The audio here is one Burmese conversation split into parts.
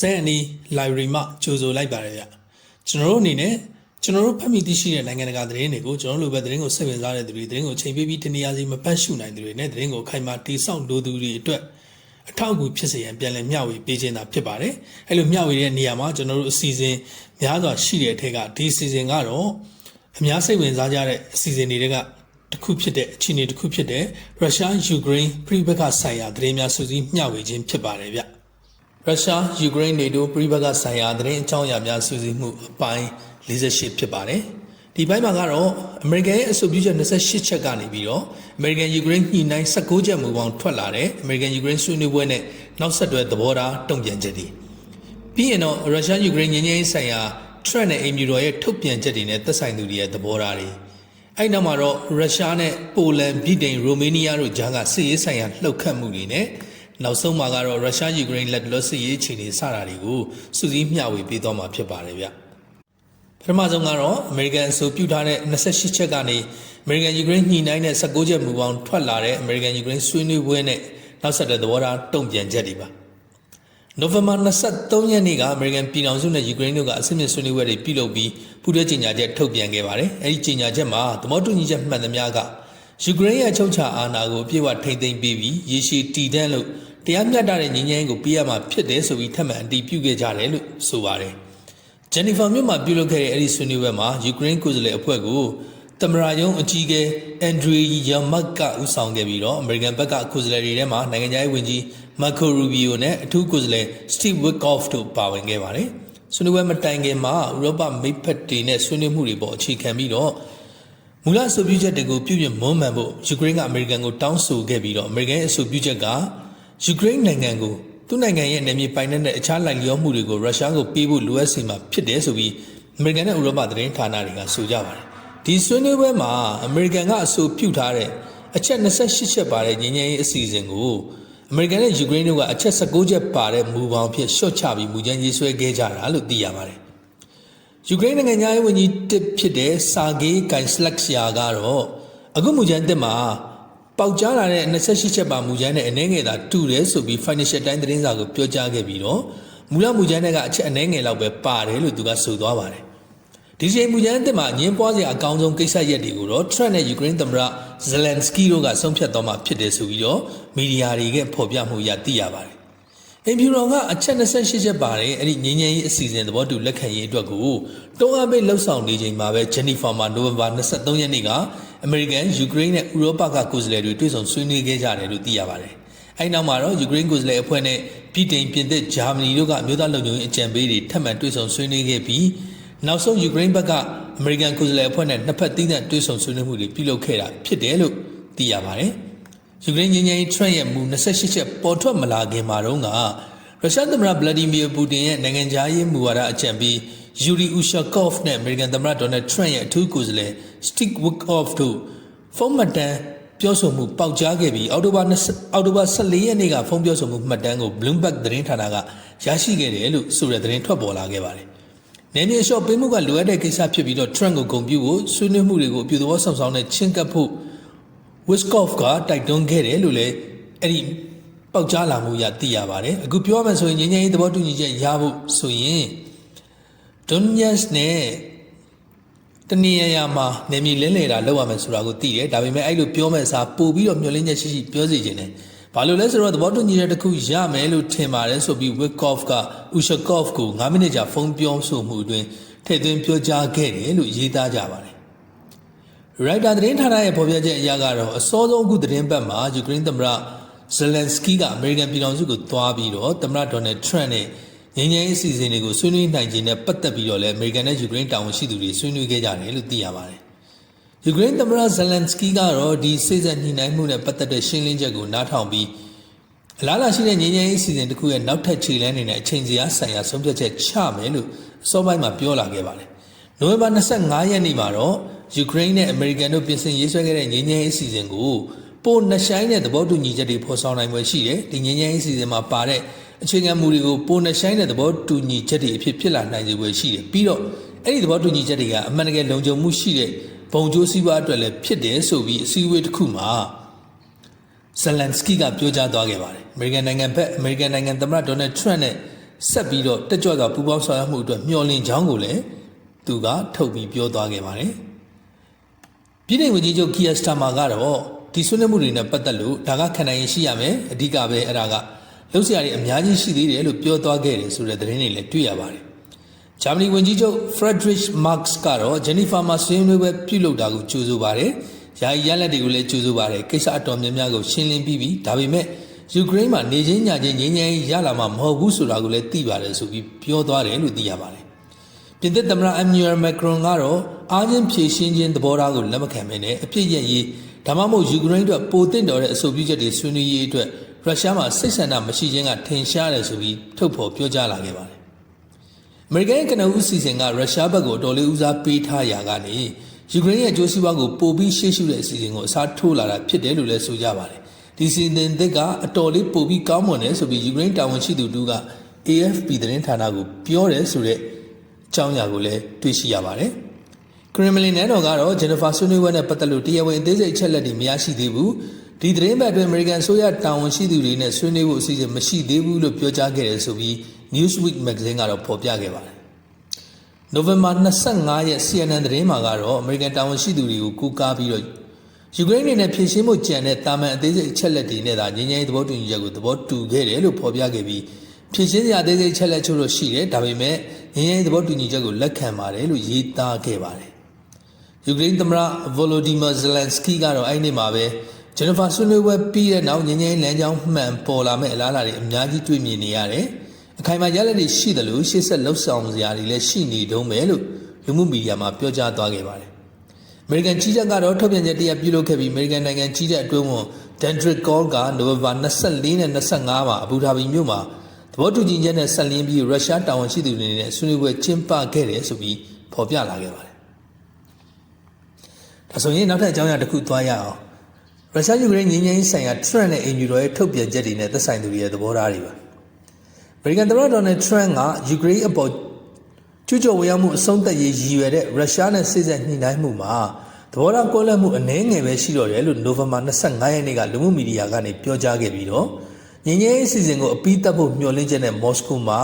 ဇက်အနီ library မှာကြိုဆိုလိုက်ပါတယ်ဗျကျွန်တော်တို့အနေနဲ့ကျွန်တော်တို့ဖတ်မိသိရှိတဲ့နိုင်ငံတကာသတင်းတွေကိုကျွန်တော်တို့လိုပဲသတင်းကိုစိတ်ဝင်စားတဲ့သူတွေသတင်းကိုချိန်ပေးပြီးတနေရာစီမပတ်ရှုနိုင်သူတွေနဲ့သတင်းကိုခိုင်မာတိဆောက်လိုသူတွေအတွက်အထောက်အကူဖြစ်စေရန်ပြန်လည်မျှဝေပေးခြင်းသာဖြစ်ပါတယ်အဲ့လိုမျှဝေတဲ့နေရာမှာကျွန်တော်တို့အစီအစဉ်များစွာရှိတဲ့အထက်ကဒီအစီအစဉ်ကတော့အများစိတ်ဝင်စားကြတဲ့အစီအစဉ်တွေကတစ်ခုဖြစ်တဲ့အခြေအနေတစ်ခုဖြစ်တဲ့ရုရှားယူကရိန်းပြည်ပခဆိုင်ရာသတင်းများစုစည်းမျှဝေခြင်းဖြစ်ပါတယ်ဗျ ရုရှားယူကရိန်းနေတိုပြည်ပကဆိုင်ရာသတင်းအကြောင်းအရာများစုစည်းမှုအပိုင်း48ဖြစ်ပါတယ်။ဒီပိုင်းမှာကတော့အမေရိကန်ရဲ့အဆိုပြုချက်28ချက်ကနေပြီးတော့အမေရိကန်ယူကရိန်းညှိနှိုင်း16ချက်မူပေါင်းထွက်လာတဲ့အမေရိကန်ယူကရိန်းဆွေးနွေးပွဲနဲ့နောက်ဆက်တွဲသဘောထားတုံ့ပြန်ချက်တွေပြီးရင်တော့ရုရှားယူကရိန်းငြိမ်းချမ်းရေးဆိုင်ရာ Trump နဲ့အိမ်ဖြူတော်ရဲ့ထုတ်ပြန်ချက်တွေနဲ့သက်ဆိုင်သူတွေရဲ့သဘောထားတွေအဲ့နောက်မှာတော့ရုရှားနဲ့ပိုလန်ဗြိတိန်ရိုမေးနီးယားတို့ကြားကစစ်ရေးဆိုင်ရာလှုပ်ခတ်မှုတွေနဲ့ နောက်ဆုံးမှာကတော့ရုရှားယူကရိန်းလက်တလောစစ်ရေးအခြေအနေစတာတွေကိုစုစည်းမျှဝေပေးသွားမှာဖြစ်ပါတယ်ဗျပထမဆုံးကတော့အမေရိကန်အဆိုပြုထားတဲ့28ချက်ကနေအမေရိကန်ယူကရိန်းညှိနှိုင်းတဲ့16ချက်မူပေါင်းထွက်လာတဲ့အမေရိကန်ယူကရိန်းဆွေးနွေးပွဲနဲ့နောက်ဆက်တွဲသဘောထားတုံ့ပြန်ချက်တွေပါနိုဝင်ဘာ23ရက်နေ့ကအမေရိကန်ပြည်ထောင်စုနဲ့ယူကရိန်းတို့ကအဆင့်မြင့်ဆွေးနွေးပွဲတွေပြုလုပ်ပြီးပူးတွဲကြေညာချက်ထုတ်ပြန်ခဲ့ပါတယ်။အဲဒီကြေညာချက်မှာသဘောတူညီချက်မှန်သမျှကယူကရိန်းရဲ့အချုပ်ချာအာဏာကိုအပြည့်အဝထိန်းသိမ်းပေးပြီးရေရှည်တည်တံ့လို့ တရားမျှတတဲ့ငြိမ်းချမ်းရေးကိုပေးရမှာဖြစ်တယ်ဆိုပြီးထပ်မံအတည်ပြုခဲ့ကြတယ်လို့ဆိုပါတယ်။ဂျန်နီဖာမြို့မှာပြုလုပ်ခဲ့တဲ့အဲဒီဆွေးနွေးပွဲမှာယူကရိန်းကိုယ်စားလှယ်အဖွဲ့ကိုတမရာယုံအကြီးအကဲအန်ဒရီယာမတ်ကဦးဆောင်ခဲ့ပြီးတော့အမေရိကန်ဘက်ကကိုယ်စားလှယ်တွေထဲမှာနိုင်ငံခြားရေးဝန်ကြီးမာကိုရူဘီယိုနဲ့အထူးကိုယ်စားလှယ်စတီဗ်ဝစ်ကော့ဖ်တို့ပါဝင်ခဲ့ပါတယ်။ဆွေးနွေးပွဲမတိုင်ခင်မှာဥရောပမိတ်ဖက်တွေနဲ့ဆွေးနွေးမှုတွေပေါ်အခြေခံပြီးတော့မူလအဆိုပြုချက်တွေကိုပြုပြင်မွမ်းမံဖို့ယူကရိန်းကအမေရိကန်ကိုတောင်းဆိုခဲ့ပြီးတော့အမေရိကန်ရဲ့အဆိုပြုချက်က ယူကရိန်းနိုင်ငံကိုသူ့နိုင်ငံရဲ့နယ်မြေပိုင်တဲ့နဲ့အခြားလိုက်လျောမှုတွေကိုရုရှားကိုပေးဖို့လိုအပ်စီမှာဖြစ်တယ်ဆိုပြီးအမေရိကန်နဲ့ဥရောပသတင်းဌာနတွေကဆိုကြပါတယ်။ဒီဆွေးနွေးပွဲမှာအမေရိကန်ကအဆိုပြုထားတဲ့အချက်28ချက်ပါတဲ့ငြိမ်းချမ်းရေးအစီအစဉ်ကိုအမေရိကန်နဲ့ယူကရိန်းတို့ကအချက်16ချက်ပါတဲ့မူပေါင်းဖြစ်ရှော့ချပြီးမူကြမ်းရေးဆွဲခဲ့ကြတာလို့သိရပါတယ်။ယူကရိန်းနိုင်ငံသားရေးဝန်ကြီးတစ်ဖြစ်တဲ့စာဂေးဂိုင်စလက်ဆီယာကတော့အခုမူကြမ်းတစ်မှာ ပေါက်ကြားလာတဲ့28ချက်ပါမူကြမ်းနဲ့အနှဲငယ်သာတူတယ်ဆိုပြီး Financial Times သတင်းစာကိုပြောကြားခဲ့ပြီးတော့မူလမူကြမ်းတွေကအချက်အနှဲငယ်လောက်ပဲပါတယ်လို့သူကဆိုသွားပါတယ်။ဒီချိန်မူကြမ်းအသစ်မှာငင်းပွားစရာအကောင်းဆုံးကိစ္စရပ်တွေကိုတော့ Trump နဲ့ Ukraine သမ္မတ Zelensky တို့ကဆုံးဖြတ်သွားမှာဖြစ်တယ်ဆိုပြီးတော့မီဒီယာတွေကဖော်ပြမှုရသိရပါတယ်။အင်ဖြူတော်ကအချက်28ချက်ပါတယ်အဲ့ဒီငင်းငယ်ရေးအစီအစဉ်သဘောတူလက်ခံရေးအတွက်ကိုတုံးအားပေးလှုပ်ဆောင်နေချိန်မှာပဲ Jennifer မှာနိုဝင်ဘာ23ရက်နေ့က အမေရိကန်ယူကရိန်းနဲ့ဥရောပကကိုယ်စားလှယ်တွေတွေ့ဆုံဆွေးနွေးခဲ့ကြတယ်လို့သိရပါတယ်။အဲဒီနောက်မှာတော့ယူကရိန်းကိုယ်စားလှယ်အဖွဲ့နဲ့ပြည်တိန်ပြင်သစ်ဂျာမနီတို့ကအမျိုးသားလုံခြုံရေးအကြံပေးတွေထပ်မံတွေ့ဆုံဆွေးနွေးခဲ့ပြီးနောက်ဆုံးယူကရိန်းဘက်ကအမေရိကန်ကိုယ်စားလှယ်အဖွဲ့နဲ့နှစ်ဖက်သီးသန့်တွေ့ဆုံဆွေးနွေးမှုတွေပြုလုပ်ခဲ့တာဖြစ်တယ်လို့သိရပါတယ်။ယူကရိန်းငြိမ်းချမ်းရေးထရန့်ရဲ့မူ28ချက်ပေါ်ထွက်မလာခင်မှာတော့ကရုရှားသမ္မတဗလာဒီမီယာပူတင်ရဲ့နိုင်ငံခြားရေးမူဝါဒအကြံပေးယူရီဥရှာကော့ဖ်နဲ့အမေရိကန်သမ္မတဒေါ်နယ်ထရန့်ရဲ့အထူးကိုယ်စားလှယ် စတစ်ဝစ်ကော့ဖ်တို့ဖုန်းမှတ်တမ်းပြောဆိုမှုပေါက်ကြားခဲ့ပြီးအောက်တိုဘာအောက်တိုဘာ14ရက်နေ့ကဖုန်းပြောဆိုမှုမှတ်တမ်းကို Bloomberg သတင်းဌာနကရရှိခဲ့တယ်လို့ဆိုတဲ့သတင်းထွက်ပေါ်လာခဲ့ပါတယ်။နယ်မြေလျှော့ပေးမှုကလိုအပ်တဲ့ကိစ္စဖြစ်ပြီးတော့ Trump ကိုဂုဏ်ပြုဖို့ဆွေးနွေးမှုတွေကိုအပြုသဘောဆောင်ဆောင်နဲ့ချင်းကပ်ဖို့ Wiskov ကတိုက်တွန်းခဲ့တယ်လို့လည်းအဲ့ဒီပေါက်ကြားလာမှုရသိရပါတယ်။အခုပြောရမယ်ဆိုရင်ငြိမ်းချမ်းရေးသဘောတူညီချက်ရဖို့ဆိုရင် Donetsk နဲ့ တနည်းရရမှာနေမြေလဲလဲတာလောက်ရမယ်ဆိုတာကိုသိတယ်ဒါပေမဲ့အဲ့လိုပြောမဲ့စားပို့ပြီးတော့မျှော်လင့်ချက်ရှိရှိပြောစီခြင်းတယ်ဘာလို့လဲဆိုတော့သဘောတူညီချက်တစ်ခုရမယ်လို့ထင်ပါတယ်ဆိုပြီး Wikov က Ushakov ကို9မိနစ်ကြာဖုန်းပြောဆိုမှုအတွင်းထည့်သွင်းပြောကြားခဲ့တယ်လို့ရေးသားကြပါတယ်ရိုက်တာသတင်းဌာနရဲ့ဖော်ပြချက်အရကတော့အစောဆုံးအခုသတင်းပတ်မှာယူကရိန်းသမ္မတဇလန်စကီကအမေရိကန်ပြည်ထောင်စုကိုသွားပြီးတော့သမ္မတဒေါ်နယ်ထရန့်နဲ့ ငြိမ်းချမ်းရေးအစီအစဉ်တွေကိုဆွေးနွေးနိုင်ခြင်းနဲ့ပတ်သက်ပြီးတော့လည်းအမေရိကန်နဲ့ယူကရိန်းတာဝန်ရှိသူတွေဆွေးနွေးခဲ့ကြတယ်လို့သိရပါတယ်။ယူကရိန်းသမ္မတဇလန်စကီကတော့ဒီစိတ်ဆက်ညှိနှိုင်းမှုနဲ့ပတ်သက်တဲ့ရှင်းလင်းချက်ကိုနားထောင်ပြီးအလားလာရှိတဲ့ငြိမ်းချမ်းရေးအစီအစဉ်တစ်ခုရဲ့နောက်ထပ်ခြေလှမ်းနေတဲ့အချိန်စရာဆိုင်ရာဆုံးဖြတ်ချက်ချမယ်လို့အစောပိုင်းမှာပြောလာခဲ့ပါတယ်။နိုဝင်ဘာ25ရက်နေ့မှာတော့ယူကရိန်းနဲ့အမေရိကန်တို့ပြင်ဆင်ရေးဆွဲခဲ့တဲ့ငြိမ်းချမ်းရေးအစီအစဉ်ကိုပိုနှဆိုင်တဲ့သဘောတူညီချက်တွေဖော်ဆောင်နိုင်ွယ်ရှိတယ်။ဒီငြိမ်းချမ်းရေးအစီအစဉ်မှာပါတဲ့ အခြေခံမူတွေကိုပိုနှဆိုင်တဲ့သဘောတူညီချက်တွေအဖြစ်ဖြစ်လာနိုင်စေွယ်ရှိတယ်ပြီးတော့အဲ့ဒီသဘောတူညီချက်တွေကအမှန်တကယ်လုံခြုံမှုရှိတဲ့ဘုံကျိုးစည်းဝါးအတွက်လည်းဖြစ်တယ်ဆိုပြီးအစည်းအဝေးတစ်ခုမှာဇလန်စကီကပြောကြားသွားခဲ့ပါတယ်အမေရိကန်နိုင်ငံဘက်အမေရိကန်နိုင်ငံသမ္မတဒေါ်နယ်ထရန့်နဲ့ဇဆက်ပြီးတော့တက်ကြွစွာပူးပေါင်းဆောင်ရွက်မှုအတွက်မျှော်လင့်ကြောင်းကိုလည်းသူကထုတ်ပြီးပြောသွားခဲ့ပါတယ်။ပြည်내ဝန်ကြီးချုပ်ကီယက်စတာမာကတော့ဒီဆွေးနွေးမှုတွေနဲ့ပတ်သက်လို့ဒါကခံနိုင်ရင်ရှိရမယ်အဓိကပဲအဲ့ဒါက လှုပ်ရှားရည်အများကြီးရှိသေးတယ်လို့ပြောသွားခဲ့တယ်ဆိုတဲ့သတင်းတွေလည်းတွေ့ရပါတယ်။ဂျာမနီဝန်ကြီးချုပ်ဖရက်ဒရစ်မာ့က်စ်ကတော့ဂျနီဖာမှာဆွေးနွေးပွဲပြုလုပ်တာကိုကြိုဆိုပါတယ်။ယာယီရလက်တွေကိုလည်းကြိုဆိုပါတယ်။ကိစ္စအတော်များများကိုရှင်းလင်းပြီးပြီဒါပေမဲ့ယူကရိန်းမှာနေချင်းညချင်းငြိမ်းချမ်းရလာမှာမဟုတ်ဘူးဆိုတာကိုလည်းသိပါတယ်ဆိုပြီးပြောသွားတယ်လို့သိရပါတယ်။ပြင်သစ်သမ္မတအမ်နျူရယ်မက်ခရွန်ကတော့အားချင်းဖြည့်ရှင်းခြင်းသဘောထားကိုလက်မခံဘဲနဲ့အပြစ်ရရေးဒါမှမဟုတ်ယူကရိန်းအတွက်ပိုတင်တော်တဲ့အဆိုပြုချက်တွေဆွေးနွေးရေးအတွက် ရုရှားမှာစိတ်ဆန္ဒမရှိခြင်းကထင်ရှားတယ်ဆိုပြီးထုတ်ဖော်ပြောကြားလာခဲ့ပါတယ်။အမေရိကန်ကနဦးစီစဉ်ကရုရှားဘက်ကိုတော်လေးဦးစားပေးထားရာကနေယူကရိန်းရဲ့ကြိုးစည်းပွားကိုပိုပြီးရှေ့ရှုတဲ့အစီအစဉ်ကိုအစားထိုးလာတာဖြစ်တယ်လို့လည်းဆိုကြပါတယ်။ဒီစီစဉ်သစ်ကအတော်လေးပိုပြီးကောင်းမွန်တယ်ဆိုပြီးယူကရိန်းတာဝန်ရှိသူတို့က AFP သတင်းဌာနကိုပြောတယ်ဆိုတဲ့အကြောင်းအရာကိုလည်းတွေ့ရှိရပါတယ်။ခရမလင်နဲ့တော်ကတော့ဂျန်နီဖာဆွေးနွေးပွဲနဲ့ပတ်သက်လို့တရားဝင်အသေးစိတ်အချက်လက်တွေမရရှိသေးဘူး။ ဒီသတင်းပတ်အတွင်းအမေရိကန်ဆိုရတာဝန်ရှိသူတွေနဲ့ဆွေးနွေးဖို့အစီအစဉ်မရှိသေးဘူးလို့ပြောကြားခဲ့တယ်ဆိုပြီး Newsweek magazine ကတော့ဖော်ပြခဲ့ပါတယ်။နိုဝင်ဘာ25ရက် CNN သတင်းမှာကတော့အမေရိကန်တာဝန်ရှိသူတွေကိုကူကားပြီးတော့ယူကရိန်းနေနဲ့ဖြည့်ရှင်းမှုကြံတဲ့တာမန်အသေးစိတ်အချက်လက်တွေနဲ့သာငြိမ်းချမ်းရေးသဘောတူညီချက်ကိုသဘောတူခဲ့တယ်လို့ဖော်ပြခဲ့ပြီးဖြည့်ရှင်းစရာအသေးစိတ်အချက်လက်ချို့တော့ရှိတယ်ဒါပေမဲ့ငြိမ်းချမ်းရေးသဘောတူညီချက်ကိုလက်ခံပါတယ်လို့ရေးသားခဲ့ပါတယ်ယူကရိန်းသမ္မတဗိုလိုဒီမာဇလန်စကီကတော့အဲ့ဒီမှာပဲ ဂျနီဖာဆွေးနွေးပွဲပြီးတဲ့နောက်ငြိမ်းချမ်းရေးလမ်းကြောင်းမှန်ပေါ်လာမဲ့အလားအလာတွေအများကြီးတွေ့မြင်နေရတယ်အခိုင်အမာရလဒ်တွေရှိတယ်လို့ရှေ့ဆက်လှုပ်ဆောင်စရာတွေလည်းရှိနေတုံးပဲလို့လူမှုမီဒီယာမှာပြောကြားသွားခဲ့ပါတယ်အမေရိကန်ကြီးကြပ်ကတော့ထုတ်ပြန်ချက်တရပြုလုပ်ခဲ့ပြီးအမေရိကန်နိုင်ငံကြီးကြပ်အတွင်းဝန်ဒန်ဒရစ်ကောကနိုဝင်ဘာ24နဲ့25မှာအဘူဒါဘီမြို့မှာသဘောတူညီချက်နဲ့ဆက်လင်းပြီးရုရှားတာဝန်ရှိသူတွေနဲ့ဆွေးနွေးပွဲကျင်းပခဲ့တယ်ဆိုပြီးဖော်ပြလာခဲ့ပါတယ်။ဒါဆိုရင်နောက်ထပ်အကြောင်းအရာတစ်ခုသွားရအောင်။ ရုရှားယူကရိန်းငြိမ်းချမ်းရေးဆိုင်ရာထရန့်နဲ့အင်ဂျူတော်ရဲ့ထုတ်ပြန်ချက်တွေနဲ့သက်ဆိုင်သူတွေရဲ့သဘောထားတွေပါ။အမေရိကန်သမ္မတဒေါ်နယ်ထရန့်ကယူကရိန်းအပေါ်ကျူးကျော်ဝင်ရောက်မှုအဆုံးသတ်ရေးရည်ရွယ်တဲ့ရုရှားနဲ့စစ်ဆက်ညှိနှိုင်းမှုမှာသဘောထားကွဲလွဲမှုအနည်းငယ်ပဲရှိတော့တယ်လို့နိုဝင်ဘာ25ရက်နေ့ကလူမှုမီဒီယာကနေပြောကြားခဲ့ပြီးတော့ငင်းငယ်အစီအစဉ်ကိုအပိသက်ဖို့မျှော်လင့်ချက်နဲ့မော်စကိုမှာ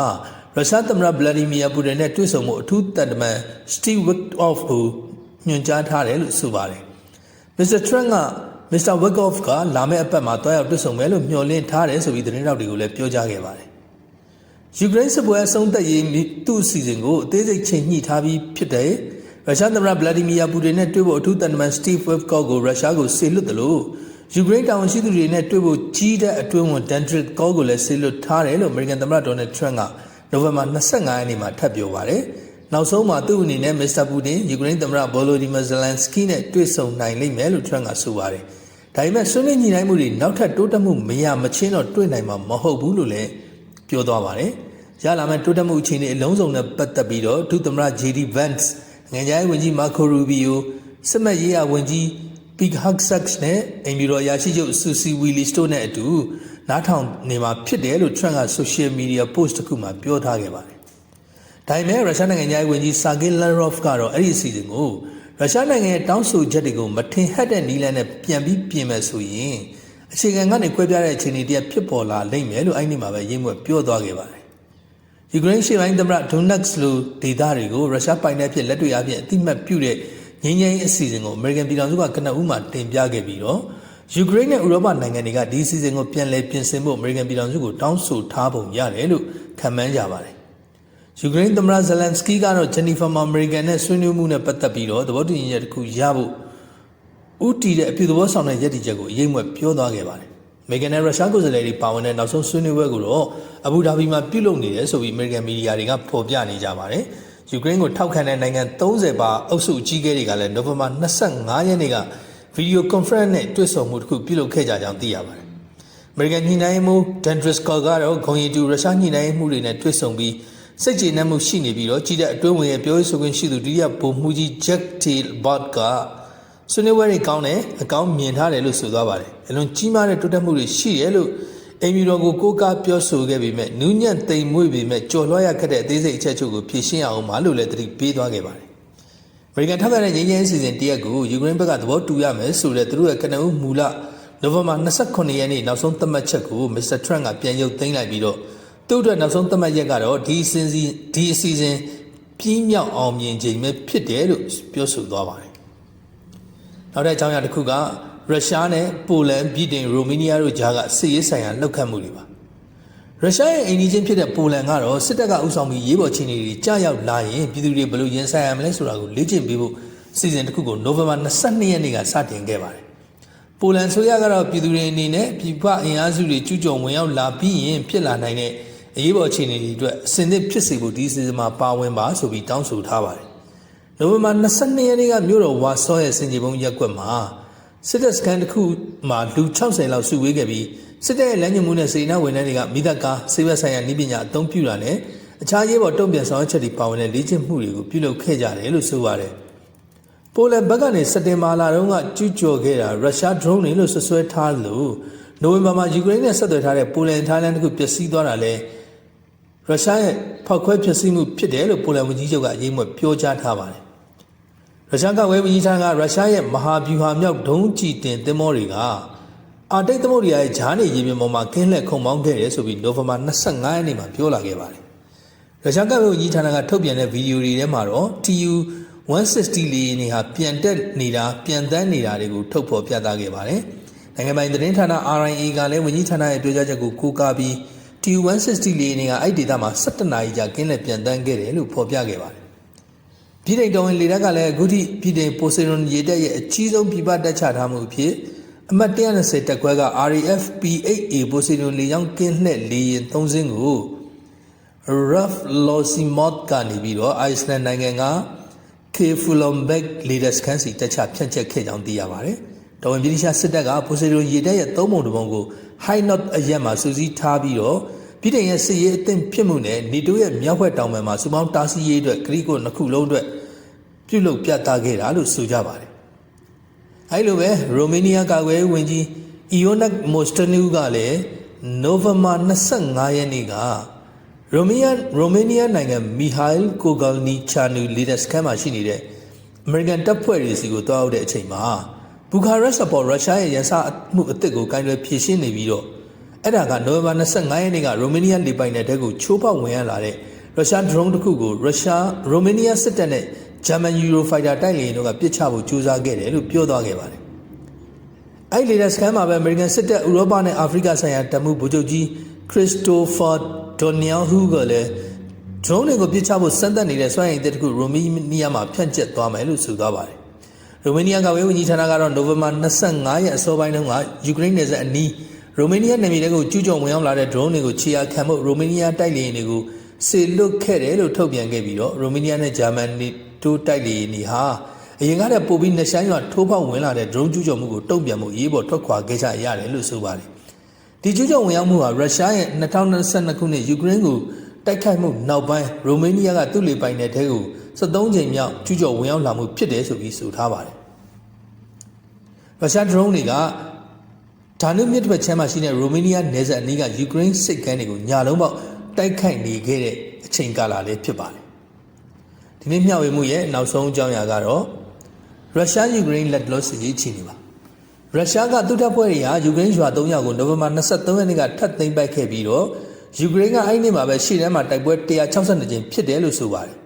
ရုရှားသမ္မတဗလာဒီမီယာပူတင်နဲ့တွေ့ဆုံမှုအထူးတန်တမန်စတီဗ်ဝစ်အော့ဖ်ကိုညွှန်ကြားထားတယ်လို့ဆိုပါတယ်မစ္စတာထရန့်က မစ္စတာဝက်ကော့ဖ်ကလာမယ့်အပတ်မှာတွားရောက်တွေ့ဆုံမယ်လို့မျှော်လင့်ထားတယ်ဆိုပြီးသတင်းတောက်တွေကိုလည်းပြောကြားခဲ့ပါတယ်ယူကရိန်းစစ်ပွဲအဆုံးသတ်ရေးသူ့အစီအစဉ်ကိုအသေးစိတ်ချိန်ညှိထားပြီးဖြစ်တယ်ရုရှားသမ္မတဗလာဒီမီယာပူတင်နဲ့တွေ့ဖို့အထူးတန်တမန်စတီဗ်ဝက်ကော့ကိုရုရှားကိုဆေလွတ်တယ်လို့ယူကရိန်းတာဝန်ရှိသူတွေနဲ့တွေ့ဖို့ကြီးတဲ့အတွင်းဝန်ဒန်ဒရစ်ကောကိုလည်းဆေလွတ်ထားတယ်လို့အမေရိကန်သမ္မတဒေါ်နယ်ထရန့်ကနိုဝင်ဘာ25ရက်နေ့မှာထပ်ပြောပါတယ်။နောက်ဆုံးမှာသူ့အနေနဲ့မစ္စတာပူတင်ယူကရိန်းသမ္မတဗိုလိုဒီမာဇလန်စကီနဲ့တွေ့ဆုံနိုင်လိမ့်မယ်လို့ထရန့်ကဆိုပါတယ်။ ဒါပေမဲ့ဆွေးနွေးညှိနှိုင်းမှုတွေနောက်ထပ်တိုးတက်မှုမရမချင်းတော့တွေ့နိုင်မှာမဟုတ်ဘူးလို့လည်းပြောသွားပါတယ်။ရလာမယ့်တိုးတက်မှုအခြေအနေအလုံးစုံနဲ့ပတ်သက်ပြီးတော့ဒုသမ္မတ JD Vance နိုင်ငံခြားရေးဝန်ကြီးမာကိုရူဘီယိုစစ်မှတ်ရေးရာဝန်ကြီး Big Hug Sachs နဲ့အင်ဘီရော်ရာရှိချုပ် Susie Willis တို့နဲ့အတူနားထောင်နေမှာဖြစ်တယ်လို့ Trump က social media post တစ်ခုမှာပြောထားခဲ့ပါတယ်။ဒါပေမဲ့ရုရှားနိုင်ငံသားဝန်ကြီး Sergey Lavrov ကတော့အဲ့ဒီအစီအစဉ်ကို ရုရှားနိုင်ငံရဲ့တောင်းဆိုချက်တွေကိုမထင်ဟပ်တဲ့နည်းလမ်းနဲ့ပြန်ပြီးပြင်မယ်ဆိုရင်အခြေခံကနေကွဲပြားတဲ့အခြေအနေတည်းဖြစ်ပေါ်လာလိမ့်မယ်လို့အဲ့ဒီမှာပဲရင်းမွက်ပြောသွားခဲ့ပါတယ်။ယူကရိန်းရှေ့ပိုင်းသမ္မတ Donetsk လိုဒေသတွေကိုရုရှားပိုင်တဲ့ဖြစ်လက်တွေ့အဖြစ်အတိမတ်ပြုတဲ့ငင်းငင်းအစီအစဉ်ကိုအမေရိကန်ပြည်ထောင်စုကကနအူးမှာတင်ပြခဲ့ပြီးတော့ယူကရိန်းနဲ့ဥရောပနိုင်ငံတွေကဒီအစီအစဉ်ကိုပြန်လည်ပြင်ဆင်ဖို့အမေရိကန်ပြည်ထောင်စုကိုတောင်းဆိုထားပုံရတယ်လို့ခန့်မှန်းကြပါတယ်။ ယူကရိန်းသမ္မတဇလန်စကီကတော့ဂျနီဖာမှာအမေရိကန်နဲ့ဆွေးနွေးမှုနဲ့ပတ်သက်ပြီးတော့သဘောတူညီချက်တစ်ခုရဖို့ဥတီတဲ့အပြုသဘောဆောင်တဲ့ရည်တည်ချက်ကိုအရေးမွက်ပြောသွားခဲ့ပါတယ်။အမေရိကန်နဲ့ရုရှားကိုယ်စားလှယ်တွေပါဝင်တဲ့နောက်ဆုံးဆွေးနွေးပွဲကိုတော့အဘူဒါဘီမှာပြုလုပ်နေတယ်ဆိုပြီးအမေရိကန်မီဒီယာတွေကဖော်ပြနေကြပါတယ်။ယူကရိန်းကိုထောက်ခံတဲ့နိုင်ငံ30ပါအုပ်စုအကြီးအကဲတွေကလည်းနိုဝင်ဘာ25ရက်နေ့ကဗီဒီယိုကွန်ဖရင့်နဲ့တွေ့ဆုံမှုတစ်ခုပြုလုပ်ခဲ့ကြကြောင်းသိရပါတယ်။အမေရိကန်ညှိနှိုင်းမှုဒန်ဒရစ်ကောကတော့ဂုံရီတူရုရှားညှိနှိုင်းမှုတွေနဲ့တွေ့ဆုံပြီး စိတ်ကျေနပ်မှုရှိနေပြီးတော့ကြီးတဲ့အတွင်းဝင်ရဲ့ပြောရေးဆိုခွင့်ရှိသူဒုတိယဗိုလ်မှူးကြီး Jack Tail Bot ကဆွေးနွေးပွဲတွေကောင်းတယ်အကောင်းမြင်ထားတယ်လို့ဆိုသွားပါတယ်။အလွန်ကြီးမားတဲ့တိုးတက်မှုတွေရှိတယ်လို့အိမ်မီတော်ကိုကိုးကားပြောဆိုခဲ့ပေမဲ့နူးညံ့သိမ်မွေ့ပေမဲ့ကြော်လွှားရခက်တဲ့အသေးစိတ်အချက်အချို့ကိုဖြည့်ရှင်းအောင်ပါလို့လည်းတတိပေးသွားခဲ့ပါတယ်။အမေရိကန်ထောက်ခံတဲ့ငြိမ်းချမ်းရေးစီစဉ်တရက်ကိုယူကရိန်းဘက်ကသဘောတူရမယ်ဆိုတဲ့သူတို့ရဲ့ကနဦးမူလနိုဝင်ဘာ29ရက်နေ့နောက်ဆုံးသတ်မှတ်ချက်ကိုမစ္စတာထရန့်ကပြန်ရုပ်သိမ်းလိုက်ပြီးတော့ သူ့အတွက်နောက်ဆုံးသတ်မှတ်ရက်ကတော့ဒီအစီအစဉ်ဒီအစီအစဉ်ပြီးမြောက်အောင်မြင်ချိန်ပဲဖြစ်တယ်လို့ပြောဆိုသွားပါတယ်နောက်တဲ့အကြောင်းအရာတစ်ခုကရုရှားနဲ့ပိုလန်ပြည်တင်ရိုမေးနီးယားတို့ကြားကစစ်ရေးဆိုင်ရာလှုပ်ခတ်မှုတွေပါရုရှားရဲ့အိမ်နီးချင်းဖြစ်တဲ့ပိုလန်ကတော့စစ်တပ်ကဥဆောင်ပြီးရေးပေါ်ချင်းတွေကြာရောက်လာရင်ပြည်သူတွေဘယ်လိုရင်ဆိုင်ရမလဲဆိုတာကိုလေ့ကျင့်ပေးဖို့စီစဉ်တစ်ခုကိုနိုဝင်ဘာ22ရက်နေ့ကစတင်ခဲ့ပါတယ်။ပိုလန်ဆိုရကတော့ပြည်သူတွေအနေနဲ့ပြည်ပအင်အားစုတွေကျူးကျော်ဝင်ရောက်လာပြီးရင်ဖြစ်လာနိုင်တဲ့ အရေးပေါ်အခြေအနေတွေအတွက်အစဉ်သင့်ဖြစ်စေဖို့ဒီစီစဉ်မှာပါဝင်ပါဆိုပြီးတောင်းဆိုထားပါတယ်။နိုဝင်ဘာ22ရက်နေ့ကမြို့တော်ဝါဆောရဲ့စင်ကြီးပုံရက်ကွက်မှာစစ်တပ်စခန်းတစ်ခုမှာလူ60လောက်စုဝေးခဲ့ပြီးစစ်တပ်ရဲ့လမ်းညွှန်မှုနဲ့စေနာဝန်ထမ်းတွေကမိသက်ကားစေဘက်ဆိုင်ရာနည်းပညာအသုံးပြုတာနဲ့အခြားရေးပေါ်တုံ့ပြန်ဆောင်ရွက်ချက်တွေပါဝင်တဲ့လေ့ကျင့်မှုတွေကိုပြုလုပ်ခဲ့ကြတယ်လို့ဆိုပါတယ်။ပိုလန်ဘက်ကနေစက်တင်ဘာလတုန်းကကျူးကျော်ခဲ့တာရုရှား drone တွေလို့ဆွဆွဲထားလို့နိုဝင်ဘာမှာယူကရိန်းနဲ့ဆက်သွယ်ထားတဲ့ပိုလန်ထိုင်းလန်တခုပျက်စီးသွားတာလဲ ရုရှားရဲ့ဖောက်ခွဲဖျက်ဆီးမှုဖြစ်တယ်လို့ပိုလန်ဝန်ကြီးချုပ်ကအရေးမွက်ပြောကြားထားပါတယ်။ရုရှားကဝဲဝန်ကြီးဌာနကရုရှားရဲ့မဟာဗျူဟာမြောက်ဒုံးကျည်တင်သင်္ဘောတွေကအာတိတ်သမုဒ္ဒရာရဲ့ဂျားနေရေပြင်ပေါ်မှာကင်းလှည့်ခုံမောင်းခဲ့တယ်ဆိုပြီးနိုဝင်ဘာ25ရက်နေ့မှာပြောလာခဲ့ပါတယ်။ရုရှားကဝန်ကြီးဌာနကထုတ်ပြန်တဲ့ဗီဒီယိုတွေထဲမှာတော့ TU 160လေယာဉ်တွေဟာပြန်တက်နေတာပြန်တန်းနေတာတွေကိုထုတ်ဖော်ပြသခဲ့ပါတယ်။နိုင်ငံပိုင်သတင်းဌာန RIA ကလည်းဝန်ကြီးဌာနရဲ့ပြောကြားချက်ကိုကိုးကားပြီး TU 160 လေယာဉ်တွေကအဲ့ဒီဒေသမှာ17နာရီကြာကင်းလှည့်ပြန်တန်းခဲ့တယ်လို့ဖော်ပြခဲ့ပါတယ်။ပြည်ထိုင်တော်ဝင်လေတပ်ကလည်းအခုထိပြည်ထိုင်ပိုစေရွန်ရေတပ်ရဲ့အကြီးဆုံးပြပတက်ချထားမှုအဖြစ်အမှတ်120တက်ခွဲက RAF P8A ပိုစီနိုလေကြောင်းကင်းလှည့်လေယာဉ်၃စင်းကို Raf Losimot ကနေပြီးတော့ Iceland နိုင်ငံက Keflavik လေတပ်စခန်းစီတက်ချဖြန့်ချက်ခဲ့ကြောင်းသိရပါတယ်။တော်ဝင်ပြည်ရှားစစ်တပ်ကပိုစီနိုရေတပ်ရဲ့သုံးပုံတစ်ပုံကို High Knot အရက်မှာစူးစီးထားပြီးတော့ ပြည်ထောင်ရဲ့စစ်ရေးအသင့်ဖြစ်မှုနဲ့နေတိုးရဲ့မြောက်ဘက်တောင်ပိုင်းမှာစူပေါင်းတားဆီးရေးအတွက်ဂရိကိုနှစ်ခုလုံးအတွက်ပြုလုပ်ပြသခဲ့တာလို့ဆိုကြပါတယ်။အဲလိုပဲရိုမေးနီးယားကာကွယ်ရေးဝန်ကြီးအီယိုနက်မိုစတနူကလည်းနိုဝင်ဘာ25ရက်နေ့ကရိုမေးယားရိုမေးနီးယားနိုင်ငံမီဟိုင်ကိုဂယ်နီချာနူလီဒက်စကန်မှာရှိနေတဲ့အမေရိကန်တပ်ဖွဲ့တွေစီကိုတွားရောက်တဲ့အချိန်မှာဘူခါရက်စ်ပေါ်ရုရှားရဲ့ရန်စမှုအသစ်ကိုကင်တွယ်ဖြည့်ရှင်းနေပြီးတော့ အဲ့ဒါကနိုဝင်ဘာ25ရက်နေ့ကရိုမေးနီးယားလေပိုင်နယ်တဲကိုချိုးဖောက်ဝင်ရလာတဲ့ရုရှား drone တစ်ခုကိုရုရှားရိုမေးနီးယားစစ်တပ်နဲ့ဂျာမန်ယူရိုဖိုက်တာတိုက်လေယာဉ်တို့ကပစ်ချဖို့ကြိုးစားခဲ့တယ်လို့ပြောသွားခဲ့ပါတယ်။အဲ့လေဒါစကန်မှာပဲအမေရိကန်စစ်တပ်ဥရောပနဲ့အာဖရိကဆိုင်ရာတပ်မှုဗိုလ်ချုပ်ကြီးခရစ္စတိုဖာဒိုနီယယ်ဟူကလည်း drone တွေကိုပစ်ချဖို့စမ်းသပ်နေတဲ့စွမ်းရည်တပ်တစ်ခုရိုမေးနီးယားမှာဖြန့်ကျက်သွားမယ်လို့ဆိုသွားပါတယ်။ရိုမေးနီးယားကဝေးဝန်ကြီးဌာနကတော့နိုဝင်ဘာ25ရက်အစောပိုင်းတုန်းကယူကရိန်းနယ်စပ်အနီး ရိုမေးနီးယားနယ်မြေတွေကိုကျူးကျော်ဝင်ရောက်လာတဲ့ drone တွေကိုခြေရာခံဖို့ရိုမေးနီးယားတိုက်လေယာဉ်တွေကိုစေလွတ်ခဲ့တယ်လို့ထုတ်ပြန်ခဲ့ပြီးတော့ရိုမေးနီးယားနဲ့ဂျာမန်တို့တိုက်လေယာဉ်တွေဟာအရင်ကတည်းကပိုပြီးနှဆိုင်ရွာထိုးပေါက်ဝင်လာတဲ့ drone ကျူးကျော်မှုကိုတုံ့ပြန်မှုရေးပေါ်ထွက်ခွာခဲ့ကြရတယ်လို့ဆိုပါတယ်။ဒီကျူးကျော်ဝင်ရောက်မှုဟာရုရှားရဲ့2022ခုနှစ်ယူကရိန်းကိုတိုက်ခိုက်မှုနောက်ပိုင်းရိုမေးနီးယားကသူ့လေပိုင်နယ်ထဲကို73ချိန်မြောက်ကျူးကျော်ဝင်ရောက်လာမှုဖြစ်တယ်ဆိုပြီးဆိုထားပါတယ်။ရုရှား drone တွေက ဒါနုမြစ်တစ်ဖက်ချမ်းမှာရှိတဲ့ရိုမေးနီးယားနယ်စပ်အနီးကယူကရိန်းစစ်ကမ်းတွေကိုညာလုံးပေါက်တိုက်ခိုက်နေခဲ့တဲ့အချိန်ကာလလေးဖြစ်ပါတယ်။ဒီနေ့မျှဝေမှုရဲ့နောက်ဆုံးအကြောင်းအရာကတော့ရုရှားယူကရိန်းလက်တလောစစ်ရေးချီနေပါရုရှားကသူ့တပ်ဖွဲ့တွေဟာယူကရိန်းရွာ၃ရွာကိုနိုဝင်ဘာ23ရက်နေ့ကထပ်သိမ်းပိုက်ခဲ့ပြီးတော့ယူကရိန်းကအဲ့ဒီနေ့မှာပဲရှေ့တန်းမှာတိုက်ပွဲ162ကြိမ်ဖြစ်တယ်လို့ဆိုပါတယ်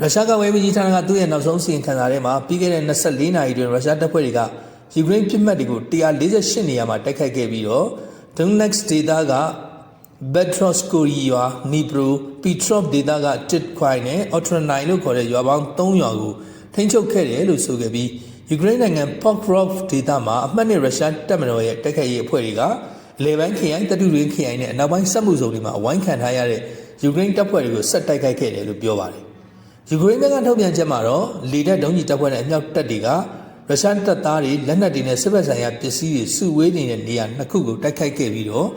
ရုရှားကဝေမကြီးဌာနကသူ့ရဲ့နောက်ဆုံးစီရင်ခံစာထဲမှာပြီးခဲ့တဲ့24နာရီတွင်ရုရှားတပ်ဖွဲ့တွေက ယူကရိန်းပြစ်မှတ်တွေကို148နေရာမှာတိုက်ခိုက်ခဲ့ပြီးတော့ Donetsk ဒေသက Bedroskoria, Dnipro, Petrov ဒေသက Titkwai နဲ့ Otranai လို့ခေါ်တဲ့ရွာပေါင်း3ရွာကိုထိန်းချုပ်ခဲ့တယ်လို့ဆိုခဲ့ပြီးယူကရိန်းနိုင်ငံ Pokrovsk ဒေသမှာအမှတ်နဲ့ရုရှားတပ်မတော်ရဲ့တိုက်ခိုက်ရေးအဖွဲ့တွေကအလဲပိုင်းခရိုင်တတူရင်းခရိုင်နဲ့အနောက်ပိုင်းစက်မှုစုံတွေမှာအဝိုင်းခံထားရတဲ့ယူကရိန်းတပ်ဖွဲ့တွေကိုဆက်တိုက်ခိုက်ခဲ့တယ်လို့ပြောပါတယ်။ယူကရိန်းဘက်ကထုတ်ပြန်ချက်မှာတော့လေတပ်ဒုံးကြီးတပ်ဖွဲ့နဲ့အမြောက်တပ်တွေက ရုရှားတပ်သားတွေလက်နက်တွေနဲ့စစ်ဘက်ဆိုင်ရာပစ္စည်းတွေစုဝေးနေတဲ့နေရာနှစ်ခုကိုတိုက်ခိုက်ခဲ့ပြီးတော့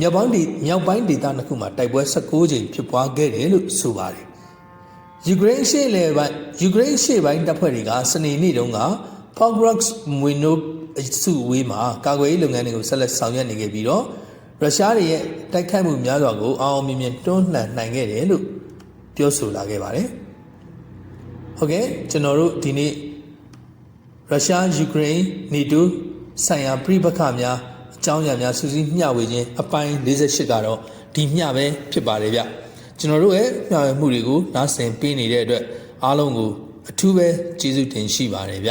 မြောက်ပိုင်းဒေမြောက်ပိုင်းဒေသနှစ်ခုမှာတိုက်ပွဲ16ကြိမ်ဖြစ်ပွားခဲ့တယ်လို့ဆိုပါတယ်။ယူကရိန်းရှေ့လေပိုင်းယူကရိန်းရှေ့ပိုင်းတပ်ဖွဲ့တွေကစနေနေ့တုန်းက Pogrox Mwino အစုဝေးမှာကာကွယ်ရေးလုပ်ငန်းတွေကိုဆက်လက်ဆောင်ရွက်နေခဲ့ပြီးတော့ရုရှားတွေရဲ့တိုက်ခိုက်မှုများစွာကိုအောင်အောင်မြင်မြင်တွန်းလှန်နိုင်ခဲ့တယ်လို့ပြောဆိုလာခဲ့ပါတယ်။ဟုတ်ကဲ့ကျွန်တော်တို့ဒီနေ့ ရုရှားယူကရိန်းနေတိုဆိုင်ရာပြိပခများအကြောင်းအရာများစူးစီးမျှဝေခြင်းအပိုင်း48ကတော့ဒီမျှပဲဖြစ်ပါတယ်ဗျကျွန်တော်တို့ရဲ့မျှဝေမှုတွေကိုနားဆင်ပေးနေတဲ့အတွက်အားလုံးကိုအထူးပဲကျေးဇူးတင်ရှိပါတယ်ဗျ